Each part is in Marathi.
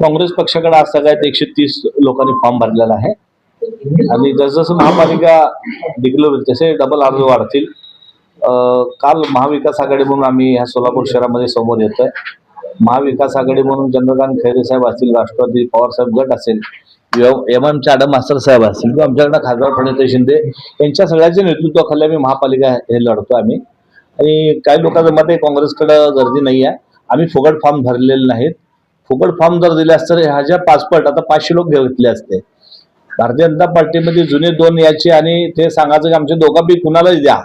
काँग्रेस पक्षाकडे आज सगळ्यात एकशे तीस लोकांनी फॉर्म भरलेला आहे. आणि जसजसं महापालिका डिक्लेअर होईल तसे डबल अर्ज वाढतील. काल महाविकास आघाडी म्हणून आम्ही ह्या सोलापूर शहरामध्ये समोर येतोय. महाविकास आघाडी म्हणून चंद्रकांत खैरे साहेब असतील राष्ट्रवादी पवार साहेब गट असेल एम एम आडम मास्तर साहेब असतील किंवा आमच्याकडे खासदार प्रणित शिंदे यांच्या सगळ्याच्या नेतृत्वाखाली आम्ही महापालिका हे लढतो आम्ही. आणि काही लोकांचं मत आहे काँग्रेसकडे गर्दी नाही आहे आम्ही फुकट फॉर्म भरलेले नाहीत. फुकट फॉर्म जर दिले असतं तर ह्याच्या पासपोर्ट आता पाचशे लोक घेतले असते. भारतीय जनता पार्टीमध्ये जुने दोन याचे आणि ते सांगायचं की आमच्या दोघांपी कुणालाही द्या.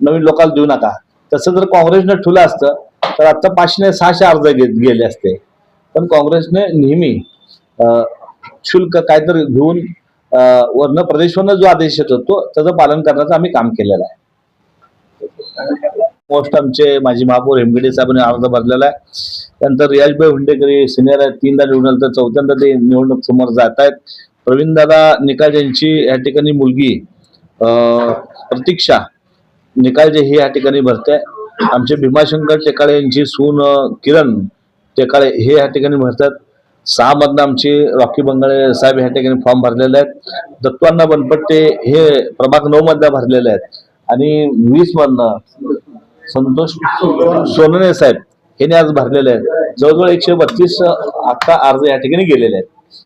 नवीन लोकांना देऊ नका. तसं जर काँग्रेसनं ठुलं असतं तर आता पाचशे सहाशे अर्ज घेत गेले असते. पण काँग्रेसने नेहमी शुल्क काहीतरी घेऊन वरनं प्रदेशवरनं जो आदेश येतो तो त्याचं पालन करण्याचं आम्ही काम केलेलं आहे. मोस्ट आमचे माजी महापौर हेमगिडे साहेबांनी अर्ज भरलेला आहे. त्यानंतर रियाजभाई हुंडेकरी सिनियर आहेत. तीनदा निवडून आले तर चौथ्यांदा ते निवडणूक समोर जात आहेत. प्रवीणदादा निकाल यांची या ठिकाणी मुलगी प्रतीक्षा निकालजे ही या ठिकाणी भरते. आमचे भीमाशंकर टेकाळे यांची सून किरण टेकाळे हे या ठिकाणी भरतात. सहा मधनं आमचे रॉकी बंगाळे साहेब ह्या ठिकाणी फॉर्म भरलेले आहेत. दत्तवांना बनपट्टे हे प्रभाग नऊ मधल्या भरलेले आहेत. आणि वीस मधनं संतोष सोनने साहेब यांनी आज भरलेले आहेत. जवळजवळ एकशे बत्तीस आता अर्ज या ठिकाणी गेलेले आहेत.